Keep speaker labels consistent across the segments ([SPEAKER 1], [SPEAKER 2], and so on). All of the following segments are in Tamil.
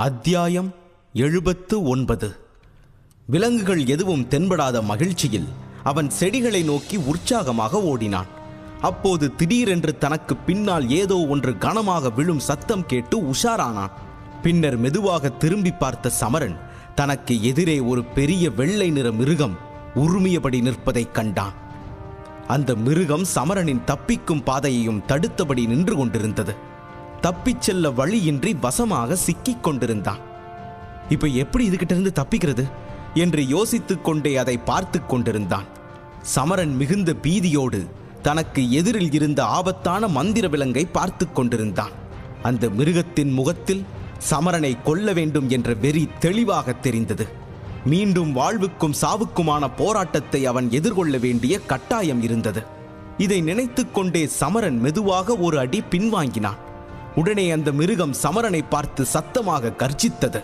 [SPEAKER 1] அத்தியாயம் எழுபத்து ஒன்பது. விலங்குகள் எதுவும் தென்படாத மகிழ்ச்சியில் அவன் செடிகளை நோக்கி உற்சாகமாக ஓடினான். அப்போது திடீரென்று தனக்கு பின்னால் ஏதோ ஒன்று கனமாக விழும் சத்தம் கேட்டு உஷாரானான். பின்னர் மெதுவாக திரும்பி பார்த்த சமரன் தனக்கு எதிரே ஒரு பெரிய வெள்ளை நிற மிருகம் உருமியபடி நிற்பதைக் கண்டான். அந்த மிருகம் சமரனின் தப்பிக்கும் பாதையையும் தடுத்தபடி நின்று கொண்டிருந்தது. தப்பிச் செல்ல வழியின்றி வசமாக சிக்கிக் கொண்டிருந்தான். இப்ப எப்படி இதுகிட்ட இருந்து தப்பிக்கிறது? என்று யோசித்துக் கொண்டே அதை பார்த்து கொண்டிருந்தான். சமரன் மிகுந்த பீதியோடு தனக்கு எதிரில் இருந்த ஆபத்தான மந்திர விலங்கை பார்த்து கொண்டிருந்தான். அந்த மிருகத்தின் முகத்தில் சமரனை கொல்ல வேண்டும் என்ற வெறி தெளிவாக தெரிந்தது. மீண்டும் வாழ்வுக்கும் சாவுக்குமான போராட்டத்தை அவன் எதிர்கொள்ள வேண்டிய கட்டாயம் இருந்தது. இதை நினைத்து கொண்டே சமரன் மெதுவாக ஒரு அடி பின்வாங்கினான். உடனே அந்த மிருகம் சமரனை பார்த்து சத்தமாக கர்ஜித்தது.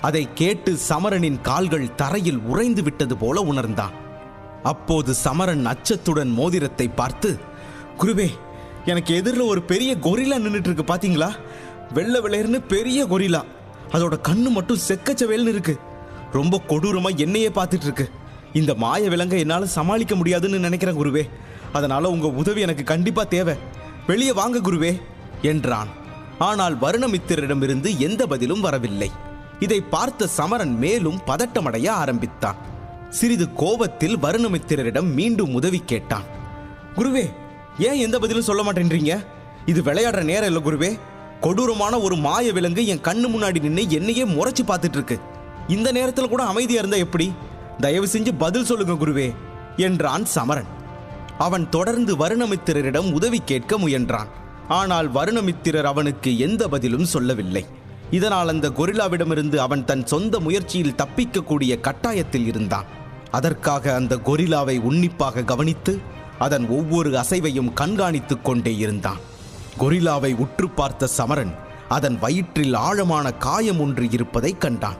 [SPEAKER 1] அதை கேட்டு சமரனின் கால்கள் தரையில் உறைந்து விட்டது போல உணர்ந்தான். அப்போது சமரன் அச்சத்துடன் மோதிரத்தை பார்த்து குருவே எனக்கு எதிரில் ஒரு பெரிய கொரிலா நின்றுட்டு இருக்கு பாத்தீங்களா? வெள்ளை விளையர்னு பெரிய கொரிலா. அதோட கண்ணு மட்டும் செக்கச்சவேல்னு இருக்கு. ரொம்ப கொடூரமா என்னையே பார்த்துட்டு இருக்கு இந்த மாய விலங்கை என்னால் சமாளிக்க முடியாதுன்னு நினைக்கிறேன் குருவே. அதனால உங்க உதவி எனக்கு கண்டிப்பா தேவை. வெளியே வாங்க குருவே என்றான். ஆனால் வருணமித்திரிடமிருந்து எந்த பதிலும் வரவில்லை. இதை பார்த்த சமரன் மேலும் பதட்டமடைய ஆரம்பித்தான். சிறிது கோபத்தில் வருணமித்திரரிடம் மீண்டும் உதவி கேட்டான். குருவே ஏன் எந்த பதிலும் சொல்ல மாட்டேன்றீங்க? இது விளையாடுற நேரம் இல்லை குருவே. கொடூரமான ஒரு மாய விலங்கு என் கண்ணு முன்னாடி நின்று என்னையே முறைச்சு பார்த்துட்டு இருக்கு இந்த நேரத்தில் கூட அமைதியா இருந்தா எப்படி? தயவு செஞ்சு பதில் சொல்லுங்க குருவே என்றான் சமரன். அவன் தொடர்ந்து வருணமித்திரரிடம் உதவி கேட்க முயன்றான். ஆனால் வருணமித்திரர் அவனுக்கு எந்த பதிலும் சொல்லவில்லை. இதனால் அந்த கொரில்லாவிடமிருந்து அவன் தன் சொந்த முயற்சியில் தப்பிக்கக்கூடிய கட்டாயத்தில் இருந்தான். அதற்காக அந்த கொரில்லாவை உன்னிப்பாக கவனித்து அதன் ஒவ்வொரு அசைவையும் கண்காணித்துக் கொண்டே இருந்தான். கொரில்லாவை உற்று பார்த்த சமரன் அதன் வயிற்றில் ஆழமான காயம் ஒன்று இருப்பதை கண்டான்.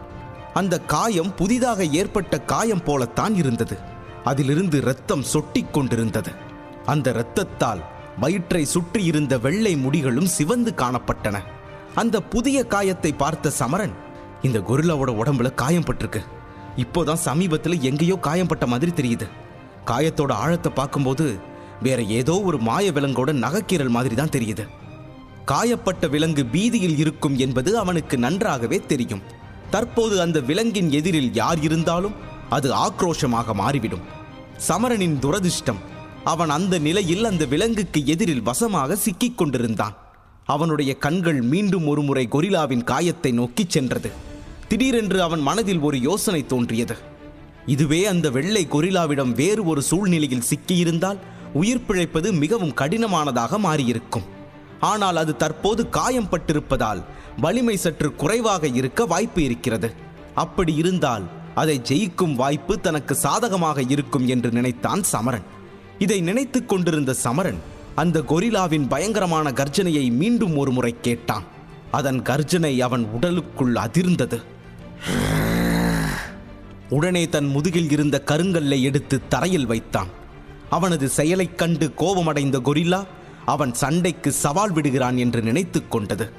[SPEAKER 1] அந்த காயம் புதிதாக ஏற்பட்ட காயம் போலத்தான் இருந்தது. அதிலிருந்து இரத்தம் சொட்டிக் கொண்டிருந்தது. அந்த இரத்தத்தால் வயிற்றை சுற்றி இருந்த வெள்ளை முடிகளும் சிவந்து காணப்பட்டன. அந்த புதிய காயத்தை பார்த்த சமரன் இந்த கொரில்லாவோட உடம்புல காயம் பட்டிருக்கு. இப்போதான் சமீபத்தில் எங்கேயோ காயம் பட்ட மாதிரி தெரியுது. காயத்தோட ஆழத்தை பார்க்கும்போது வேற ஏதோ ஒரு மாய விலங்கோட நகைக்கீரல் மாதிரி தான் தெரியுது. காயப்பட்ட விலங்கு பீதியில் இருக்கும் என்பது அவனுக்கு நன்றாகவே தெரியும். தற்போது அந்த விலங்கின் எதிரில் யார் இருந்தாலும் அது ஆக்ரோஷமாக மாறிவிடும். சமரனின் துரதிர்ஷ்டம். அவன் அந்த நிலையில் அந்த விலங்குக்கு எதிரில் வசமாக சிக்கிக் கொண்டிருந்தான். அவனுடைய கண்கள் மீண்டும் ஒருமுறை கொரில்லாவின் காயத்தை நோக்கிச் சென்றது. திடீரென்று அவன் மனதில் ஒரு யோசனை தோன்றியது. இதுவே அந்த வெள்ளை கொரில்லாவிடம் வேறு ஒரு சூழ்நிலையில் சிக்கியிருந்தால் உயிர் பிழைப்பது மிகவும் கடினமானதாக மாறியிருக்கும். ஆனால் அது தற்போது காயம் பட்டிருப்பதால் வலிமை சற்று குறைவாக இருக்க வாய்ப்பு இருக்கிறது. அப்படி இருந்தால் அதை ஜெயிக்கும் வாய்ப்பு தனக்கு சாதகமாக இருக்கும் என்று நினைத்தான் சமரன். இதை நினைத்து கொண்டிருந்த சமரன் அந்த கொரில்லாவின் பயங்கரமான கர்ஜனையை மீண்டும் ஒரு முறை கேட்டான். அதன் கர்ஜனை அவன் உடலுக்குள் அதிர்ந்தது. உடனே தன் முதுகில் இருந்த கருங்கல்லை எடுத்து தரையில் வைத்தான். அவனது செயலைக் கண்டு கோபமடைந்த கொரில்லா அவன் சண்டைக்கு சவால் விடுகிறான் என்று நினைத்து கொண்டது.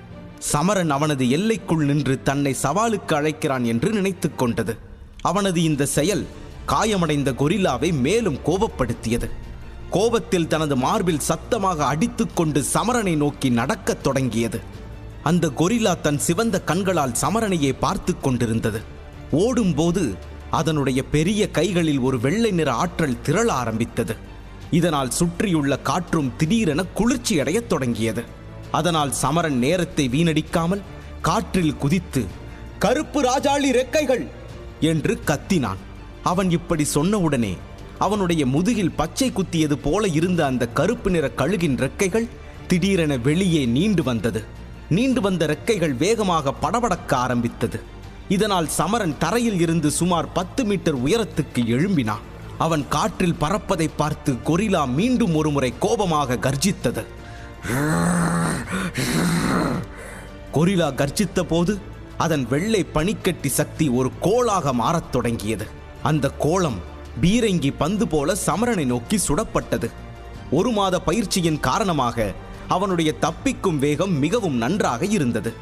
[SPEAKER 1] சமரன் அவனது எல்லைக்குள் நின்று தன்னை சவாலுக்கு அழைக்கிறான் என்று நினைத்து கொண்டது. அவனது இந்த செயல் காயமடைந்த கொரில்லாவை மேலும் கோபப்படுத்தியது. கோபத்தில் தனது மார்பில் சத்தமாக அடித்துக்கொண்டு சமரனை நோக்கி நடக்கத் தொடங்கியது. அந்த கொரில்லா தன் சிவந்த கண்களால் சமரனையே பார்த்து கொண்டிருந்தது. ஓடும்போது அதனுடைய பெரிய கைகளில் ஒரு வெள்ளை நிற ஆற்றல் திரள ஆரம்பித்தது. இதனால் சுற்றியுள்ள காற்றும் திடீரென குளிர்ச்சியடையத் தொடங்கியது. அதனால் சமரன் நேரத்தை வீணடிக்காமல் காற்றில் குதித்து கருப்பு ராஜாளி ரெக்கைகள்! என்று கத்தினான். அவன் இப்படி சொன்னவுடனே அவனுடைய முதுகில் பச்சை குத்தியது போல இருந்த அந்த கருப்பு நிற கழுகின் ரெக்கைகள் திடீரென வெளியே நீண்டு வந்தது. நீண்டு வந்த ரெக்கைகள் வேகமாக படபடக்க ஆரம்பித்தது. இதனால் சமரன் தரையில் இருந்து சுமார் பத்து மீட்டர் உயரத்துக்கு எழும்பினான். அவன் காற்றில் பறப்பதை பார்த்து கொரிலா மீண்டும் ஒருமுறை கோபமாக கர்ஜித்தது. கொரிலா கர்ஜித்த போது அதன் வெள்ளை பனிக்கட்டி சக்தி ஒரு கோளாக மாறத் தொடங்கியது. அந்த கோலம் பீரங்கி பந்து போல சமரனை நோக்கி சுடப்பட்டது. ஒரு மாத பயிற்சியின் காரணமாக அவனுடைய தப்பிக்கும் வேகம் மிகவும் நன்றாக இருந்தது.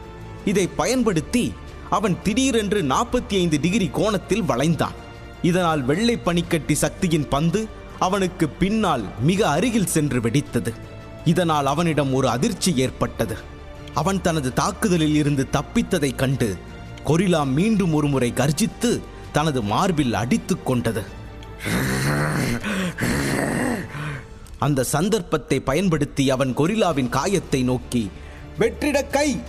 [SPEAKER 1] இதை பயன்படுத்தி அவன் திடீரென்று நாற்பத்தி ஐந்து டிகிரி கோணத்தில் வளைந்தான். இதனால் வெள்ளை பனிக்கட்டி சக்தியின் பந்து அவனுக்கு பின்னால் மிக அருகில் சென்று வெடித்தது. இதனால் அவனிடம் ஒரு அதிர்ச்சி ஏற்பட்டது. அவன் தனது தாக்குதலில் இருந்து தப்பித்ததைக் கண்டு கொரிலா மீண்டும் ஒருமுறை கர்ஜித்து தனது மார்பில் அடித்து கொண்டது. அந்த சந்தர்ப்பத்தை பயன்படுத்தி அவன் கொரில்லாவின் காயத்தை நோக்கி வெற்றிட கை!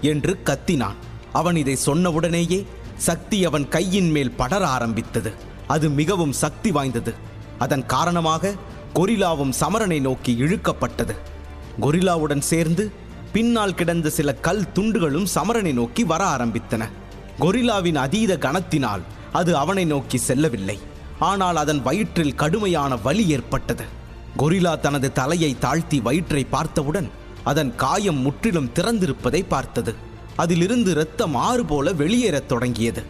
[SPEAKER 1] என்று கத்தினான். அவன் இதை சொன்னவுடனேயே சக்தி அவன் கையின் மேல் படர ஆரம்பித்தது. அது மிகவும் சக்தி வாய்ந்தது. அதன் காரணமாக கொரில்லாவும் சமரனை நோக்கி இழுக்கப்பட்டது. கொரில்லாவுடன் சேர்ந்து பின்னால் கிடந்த சில கல் துண்டுகளும் சமரனை நோக்கி வர ஆரம்பித்தன. கொரில்லாவின் அதீத கணத்தினால் அது அவனை நோக்கி செல்லவில்லை. ஆனால் அதன் வயிற்றில் கடுமையான வலி ஏற்பட்டது. கொரில்லா தனது தலையை தாழ்த்தி வயிற்றை பார்த்தவுடன் அதன் காயம் முற்றிலும் திறந்திருப்பதை பார்த்தது. அதிலிருந்து இரத்தம் ஆறு போல வெளியேறத் தொடங்கியது.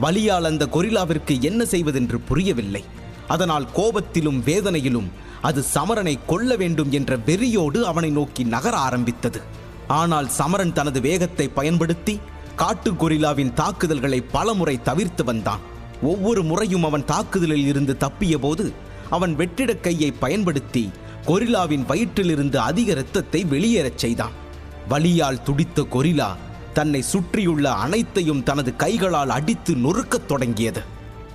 [SPEAKER 1] வலியால் அந்த கொரில்லாவிற்கு என்ன செய்வதென்று புரியவில்லை. அதனால் கோபத்திலும் வேதனையிலும் அது சமரனை கொல்ல வேண்டும் என்ற வெறியோடு அவனை நோக்கி நகர ஆரம்பித்தது. ஆனால் சமரன் தனது வேகத்தை பயன்படுத்தி காட்டு கொரில்லாவின் தாக்குதல்களை பலமுறை தவிர்த்து வந்தான். ஒவ்வொரு முறையும் அவன் தாக்குதலில் இருந்து தப்பிய போது அவன் வெற்றிட கையை பயன்படுத்தி கொரில்லாவின் வயிற்றிலிருந்து அதிக இரத்தத்தை வெளியேறச் செய்தான். வலியால் துடித்த கொரில்லா தன்னை சுற்றியுள்ள அனைத்தையும் தனது கைகளால் அடித்து நொறுக்கத் தொடங்கியது.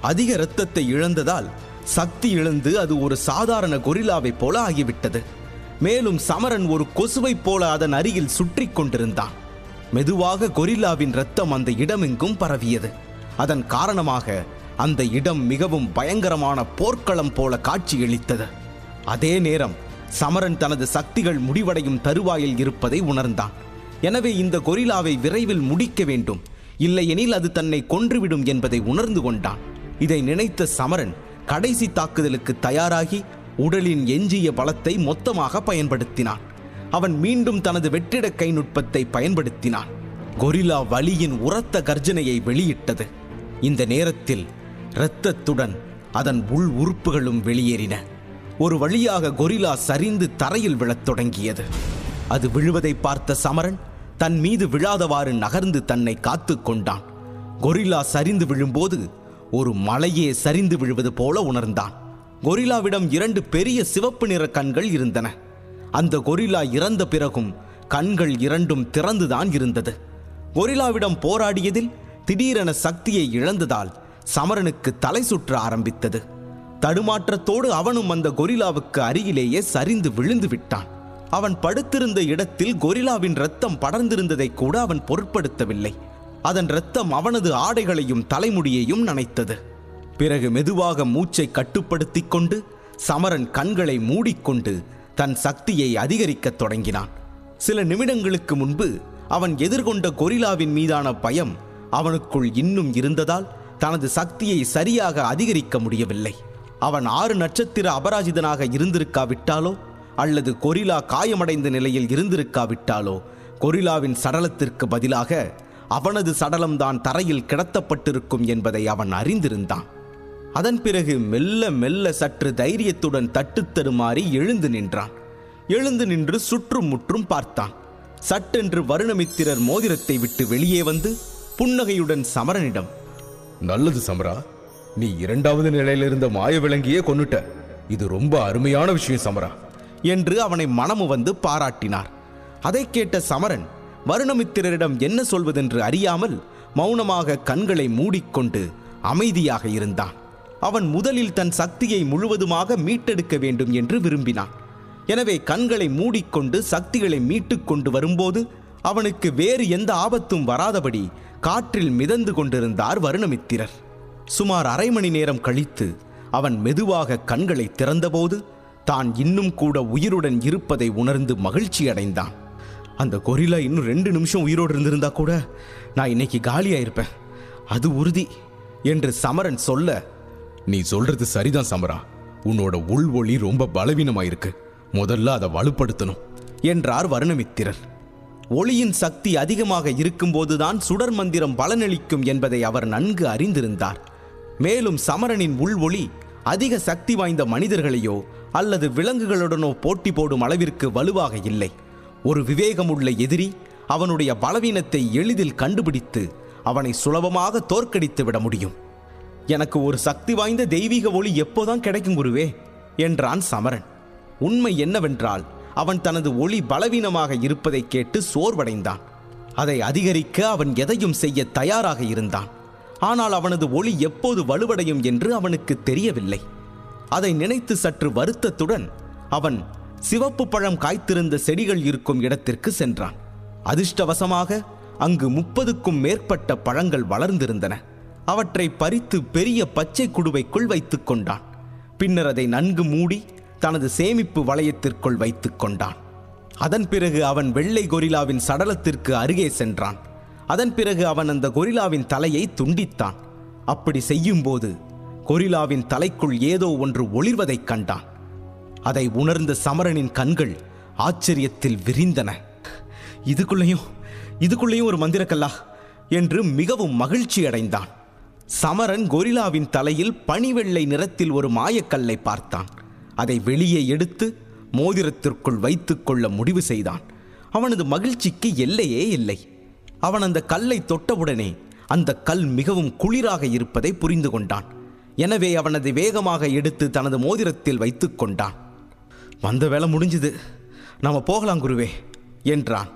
[SPEAKER 1] அதிக இரத்தத்தை இழந்ததால் சக்தி இழந்து அது ஒரு சாதாரண கொரில்லாவைப் போல ஆகிவிட்டது. மேலும் சமரன் ஒரு கொசுவைப் போல அதன் அருகில் சுற்றி கொண்டிருந்தான். மெதுவாக கொரில்லாவின் ரத்தம் அந்த இடமெங்கும் பரவியது. அதன் காரணமாக அந்த இடம் மிகவும் பயங்கரமான போர்க்களம் போல காட்சியளித்தது. அதே நேரம் சமரன் தனது சக்திகள் முடிவடையும் தருவாயில் இருப்பதை உணர்ந்தான். எனவே இந்த கொரில்லாவை விரைவில் முடிக்க வேண்டும். இல்லையெனில் அது தன்னை கொன்றுவிடும் என்பதை உணர்ந்து கொண்டான். இதை நினைத்த சமரன் கடைசி தாக்குதலுக்கு தயாராகி உடலின் எஞ்சிய பலத்தை மொத்தமாக பயன்படுத்தினான். அவன் மீண்டும் தனது வெற்றிட கை நுட்பத்தை பயன்படுத்தினான். கொரில்லா வலியின் உரத்த கர்ஜனையை வெளியிட்டது. இந்த நேரத்தில் இரத்தத்துடன் அதன் உள் உறுப்புகளும் வெளியேறின. ஒரு வழியாக கொரில்லா சரிந்து தரையில் விழத் தொடங்கியது. அது விழுவதை பார்த்த சமரன் தன் மீது விழாதவாறு நகர்ந்து தன்னை காத்து கொண்டான். கொரில்லா சரிந்து விழும்போது ஒரு மலையே சரிந்து விழுவது போல உணர்ந்தான். கொரில்லாவிடம் இரண்டு பெரிய சிவப்பு நிற கண்கள் இருந்தன. அந்த கொரில்லா இறந்த பிறகும் கண்கள் இரண்டும் திறந்துதான் இருந்தது. கொரில்லாவிடம் போராடியதில் திடீரென சக்தியை இழந்ததால் சமரனுக்கு தலை சுற்ற ஆரம்பித்தது. தடுமாற்றத்தோடு அவனும் அந்த கொரில்லாவுக்கு அருகிலேயே சரிந்து விழுந்து விட்டான். அவன் படுத்திருந்த இடத்தில் கொரில்லாவின் ரத்தம் படர்ந்திருந்ததை கூட அவன் பொருட்படுத்தவில்லை. அதன் இரத்தம் அவனது ஆடைகளையும் தலைமுடியையும் நனைத்தது. பிறகு மெதுவாக மூச்சை கட்டுப்படுத்திக் கொண்டு சமரன் கண்களை மூடிக்கொண்டு தன் சக்தியை அதிகரிக்கத் தொடங்கினான். சில நிமிடங்களுக்கு முன்பு அவன் எதிர்கொண்ட கொரில்லாவின் மீதான பயம் அவனுக்குள் இன்னும் இருந்ததால் தனது சக்தியை சரியாக அதிகரிக்க முடியவில்லை. அவன் ஆறு நட்சத்திர அபராஜிதனாக இருந்திருக்காவிட்டாலோ அல்லது கொரில்லா காயமடைந்த நிலையில் இருந்திருக்காவிட்டாலோ கொரில்லாவின் சடலத்திற்கு பதிலாக அவனது சடலம்தான் தரையில் கிடத்தப்பட்டிருக்கும் என்பதை அவன் அறிந்திருந்தான். அதன் பிறகு மெல்ல மெல்ல சற்று தைரியத்துடன் தட்டுத் தடுமாறி எழுந்து நின்றான். எழுந்து நின்று சுற்றும் முற்றும் பார்த்தான். சட்டென்று வருணமித்திரர் மோதிரத்தை விட்டு வெளியே வந்து புன்னகையுடன் சமரனிடம்
[SPEAKER 2] நல்லது சமரா நீ இரண்டாவது நிலையில இருந்த மாய விலங்கியே கொன்னுட்ட. இது ரொம்ப அருமையான விஷயம் சமரா.
[SPEAKER 1] என்று அவனை மனமு வந்து பாராட்டினார். அதைக் கேட்ட சமரன் வருணமித்திரரிடம் என்ன சொல்வதென்று அறியாமல் மௌனமாக கண்களை மூடிக்கொண்டு அமைதியாக இருந்தான். அவன் முதலில் தன் சக்தியை முழுவதுமாக மீட்டெடுக்க வேண்டும் என்று விரும்பினான். எனவே கண்களை மூடிக்கொண்டு சக்திகளை மீட்டுக் கொண்டு வரும்போது அவனுக்கு வேறு எந்த ஆபத்தும் வராதபடி காற்றில் மிதந்து கொண்டிருந்தார் வருணமித்திரர். சுமார் அரை மணி நேரம் கழித்து அவன் மெதுவாக கண்களை திறந்தபோது தான் இன்னும் கூட உயிருடன் இருப்பதை உணர்ந்து மகிழ்ச்சி அடைந்தான். அந்த கொரிலா இன்னும் ரெண்டு நிமிஷம் உயிரோடு இருந்திருந்தா கூட நான் இன்னைக்கு காலியாயிருப்பேன். அது உறுதி என்று சமரன் சொல்ல
[SPEAKER 2] நீ சொல்றது சரிதான் சமரா. உன்னோட உள் ஒளி ரொம்ப பலவீனமாயிருக்கு. முதல்ல அதை வலுப்படுத்தணும்
[SPEAKER 1] என்றார் வருணமித்திரர் ஒளியின் சக்தி அதிகமாக இருக்கும்போதுதான் சுடர் மந்திரம் பலனளிக்கும் என்பதை அவர் நன்கு அறிந்திருந்தார். மேலும் சமரனின் உள் ஒளி அதிக சக்தி வாய்ந்த மனிதர்களையோ அல்லது விலங்குகளுடனோ போட்டி போடும் அளவிற்கு வலுவாக இல்லை. ஒரு விவேகமுள்ள எதிரி அவனுடைய பலவீனத்தை எளிதில் கண்டுபிடித்து அவனை சுலபமாக தோற்கடித்து விட முடியும். எனக்கு ஒரு சக்தி வாய்ந்த தெய்வீக ஒளி எப்போதான் கிடைக்கும் குருவே என்றான் சமரன். உண்மை என்னவென்றால் அவன் தனது ஒளி பலவீனமாக இருப்பதை கேட்டு சோர்வடைந்தான். அதை அதிகரிக்க அவன் எதையும் செய்ய தயாராக இருந்தான். ஆனால் அவனது ஒளி எப்போது வலுவடையும் என்று அவனுக்கு தெரியவில்லை. அதை நினைத்து சற்று வருத்தத்துடன் அவன் சிவப்பு பழம் காய்த்திருந்த செடிகள் இருக்கும் இடத்திற்கு சென்றான். அதிர்ஷ்டவசமாக அங்கு முப்பதுக்கும் மேற்பட்ட பழங்கள் வளர்ந்திருந்தன. அவற்றை பறித்து பெரிய பச்சை குடுவைக்குள் வைத்துக் கொண்டான். பின்னர் அதை நன்கு மூடி தனது சேமிப்பு வளையத்திற்குள் வைத்துக் கொண்டான். அதன் பிறகு அவன் வெள்ளை கொரில்லாவின் சடலத்திற்கு அருகே சென்றான். அதன் பிறகு அவன் அந்த கொரில்லாவின் தலையை துண்டித்தான். அப்படி செய்யும்போது கொரில்லாவின் தலைக்குள் ஏதோ ஒன்று ஒளிர்வதைக் கண்டான். அதை உணர்ந்த சமரனின் கண்கள் ஆச்சரியத்தில் விரிந்தன. இதுக்குள்ளேயும் இதுக்குள்ளேயும் ஒரு மந்திரக்கல்லா என்று மிகவும் மகிழ்ச்சி அடைந்தான் சமரன் கொரில்லாவின் தலையில் பனிவெள்ளை நிறத்தில் ஒரு மாயக்கல்லை பார்த்தான். அதை வெளியே எடுத்து மோதிரத்திற்குள் வைத்துக்கொள்ள முடிவு செய்தான். அவனது மகிழ்ச்சிக்கு எல்லையே இல்லை. அவன் அந்த கல்லை தொட்டவுடனே அந்த கல் மிகவும் குளிராக இருப்பதை புரிந்து கொண்டான். எனவே அவனது வேகமாக எடுத்து தனது மோதிரத்தில் வைத்து கொண்டான். வந்த வேலை முடிஞ்சுது. நாம போகலாம் குருவே என்றான்.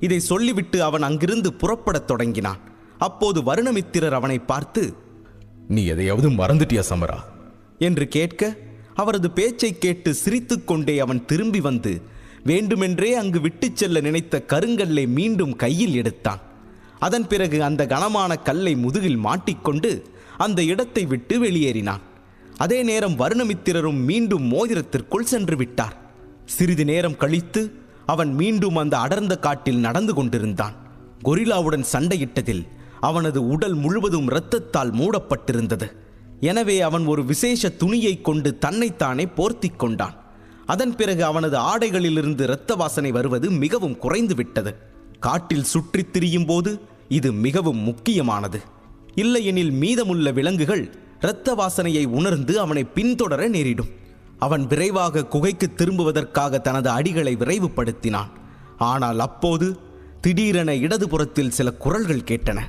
[SPEAKER 1] இதை சொல்லிவிட்டு அவன் அங்கிருந்து புறப்படத் தொடங்கினான். அப்போது வருணமித்திரர் அவனை பார்த்து
[SPEAKER 2] நீ எதையாவது மறந்துட்டியா சமரா?
[SPEAKER 1] என்று கேட்க அவரது பேச்சை கேட்டு சிரித்துக்கொண்டே அவன் திரும்பி வந்து வேண்டுமென்றே அங்கு விட்டுச் செல்ல நினைத்த கருங்கல்லை மீண்டும் கையில் எடுத்தான். அதன் பிறகு அந்த கனமான கல்லை முதுகில் மாட்டிக்கொண்டு அந்த இடத்தை விட்டு வெளியேறினான். அதே நேரம் வருணமித்திரரும் மீண்டும் மோதிரத்திற்குள் சென்று விட்டார். சிறிது நேரம் கழித்து அவன் மீண்டும் அந்த அடர்ந்த காட்டில் நடந்து கொண்டிருந்தான். கொரில்லாவுடன் சண்டையிட்டதில் அவனது உடல் முழுவதும் இரத்தத்தால் மூடப்பட்டிருந்தது. எனவே அவன் ஒரு விசேஷ துணியை கொண்டு தன்னைத்தானே போர்த்திக் கொண்டான். அதன் பிறகு அவனது ஆடைகளிலிருந்து இரத்த வாசனை வருவது மிகவும் குறைந்து விட்டது காட்டில் சுற்றித் திரியும் போது இது மிகவும் முக்கியமானது. இல்லையெனில் மீதமுள்ள விலங்குகள் இரத்த வாசனையை உணர்ந்து அவனை பின்தொடர நேரிடும். அவன் விரைவாக குகைக்கு திரும்புவதற்காக தனது அடிகளை விரைவுபடுத்தினான். ஆனால் அப்போது திடீரென இடதுபுறத்தில் சில குரல்கள் கேட்டன.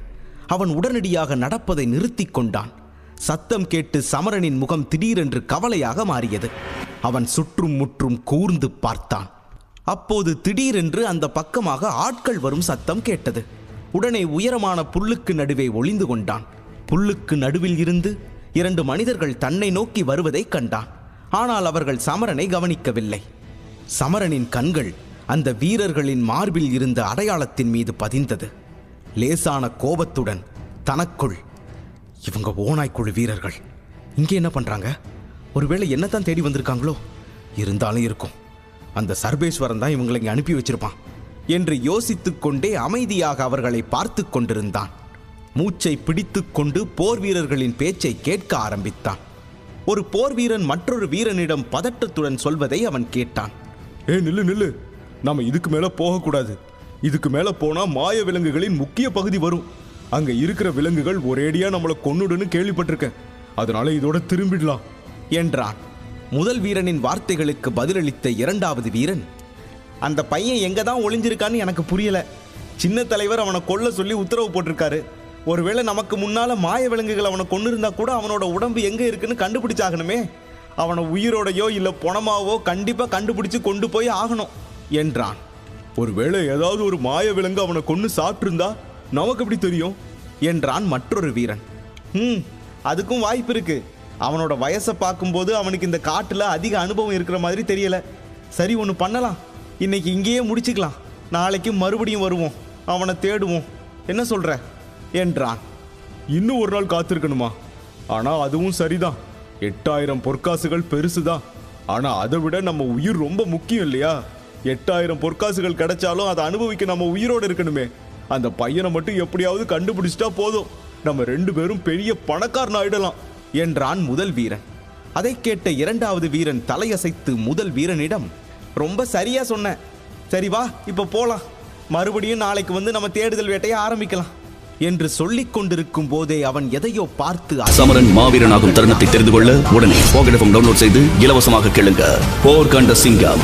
[SPEAKER 1] அவன் உடனடியாக நடப்பதை நிறுத்தி கொண்டான். சத்தம் கேட்டு சமரனின் முகம் திடீரென்று கவலையாக மாறியது. அவன் சுற்றும் முற்றும் கூர்ந்து பார்த்தான். அப்போது திடீரென்று அந்த பக்கமாக ஆட்கள் வரும் சத்தம் கேட்டது. உடனே உயரமான புல்லுக்கு நடுவே ஒளிந்து கொண்டான். புல்லுக்கு நடுவில் இருந்து இரண்டு மனிதர்கள் தன்னை நோக்கி வருவதை கண்டான். ஆனால் அவர்கள் சமரனை கவனிக்கவில்லை. சமரனின் கண்கள் அந்த வீரர்களின் மார்பில் இருந்த அடையாளத்தின் மீது பதிந்தது. லேசான கோபத்துடன் தனக்குள் இவங்க ஓனாய்க்குழு வீரர்கள். இங்கே என்ன பண்ணுறாங்க ஒருவேளை என்னத்தான் தேடி வந்திருக்காங்களோ? இருந்தாலும் இருக்கும். அந்த சர்வேஸ்வரன் தான் இவங்களை இங்கே அனுப்பி வச்சிருப்பான் என்று யோசித்து கொண்டே அமைதியாக அவர்களை பார்த்து கொண்டிருந்தான். மூச்சை பிடித்துக்கொண்டு போர் வீரர்களின் பேச்சை கேட்க ஆரம்பித்தான். ஒரு போர் வீரன் மற்றொரு வீரனிடம் பதட்டத்துடன் சொல்வதை அவன் கேட்டான்.
[SPEAKER 2] ஏ நில்லு நில்லு. நாம இதுக்கு மேல போகக்கூடாது. இதுக்கு மேல போனா மாய விலங்குகளின் முக்கிய பகுதி வரும். அங்க இருக்கிற விலங்குகள் ஒரேடியா நம்மளை கொன்னுடுன்னு கேள்விப்பட்டிருக்கேன். அதனால இதோட திரும்பிடலாம்.
[SPEAKER 1] என்றான். முதல் வீரனின் வார்த்தைகளுக்கு பதிலளித்த இரண்டாவது வீரன் அந்த பையன் எங்க தான் ஒளிஞ்சிருக்கான்னு எனக்கு புரியல. சின்ன தலைவர் அவனை கொல்ல சொல்லி உத்தரவு போட்டிருக்காரு. ஒருவேளை நமக்கு முன்னால மாய விலங்குகள் அவனை கொண்டு இருந்தா கூட அவனோட உடம்பு எங்க இருக்குன்னு கண்டுபிடிச்சாகணுமே. அவனை உயிரோடையோ இல்ல பொணமாவோ கண்டிப்பா கண்டுபிடிச்சு கொண்டு போய் ஆகணும் என்றான்.
[SPEAKER 2] ஒருவேளை ஏதாவது ஒரு மாய விலங்கு அவனை கொன்று சாப்பிட்டிருந்தா நமக்கு எப்படி தெரியும்?
[SPEAKER 1] என்றான் மற்றொரு வீரன். ம் அதுக்கும் வாய்ப்பு இருக்கு. அவனோட வயசை பார்க்கும்போது அவனுக்கு இந்த காட்டில் அதிக அனுபவம் இருக்கிற மாதிரி தெரியல. சரி ஒன்று பண்ணலாம். இன்னைக்கு இங்கேயே முடிச்சுக்கலாம். நாளைக்கு மறுபடியும் வருவோம். அவனை தேடுவோம். என்ன சொல்ற? என்றான்.
[SPEAKER 2] இன்னும் ஒரு நாள் காத்திருக்கணுமா? ஆனால் அதுவும் சரிதான். எட்டாயிரம் பொற்காசுகள் பெருசுதான். ஆனால் அதை விட நம்ம உயிர் ரொம்ப முக்கியம் இல்லையா? எட்டாயிரம் பொற்காசுகள் கிடைச்சாலும் அதை அனுபவிக்க நம்ம உயிரோடு இருக்கணுமே. அந்த பையனை மட்டும் எப்படியாவது கண்டுபிடிச்சிட்டா போதும். நம்ம ரெண்டு பேரும் பெரிய பணக்காரன் ஆயிடலாம்
[SPEAKER 1] என்றான் முதல் வீரன். அதை கேட்ட இரண்டாவது வீரன் தலையசைத்து முதல் வீரனிடம் ரொம்ப சரியா சொன்ன. சரி வா இப்போ போலாம். மறுபடியும் நாளைக்கு வந்து நம்ம தேடுதல் வேட்டையை ஆரம்பிக்கலாம் என்று சொல்லிக் கொண்டிருக்கும் போதே அவன் எதையோ பார்த்து
[SPEAKER 3] சமரன் மாவீரனாகும் தருணத்தை தெரிந்து கொள்ள உடனே டவுன்லோட் செய்து இலவசமாக கேளுங்க. போர் கண்ட சிங்கம்.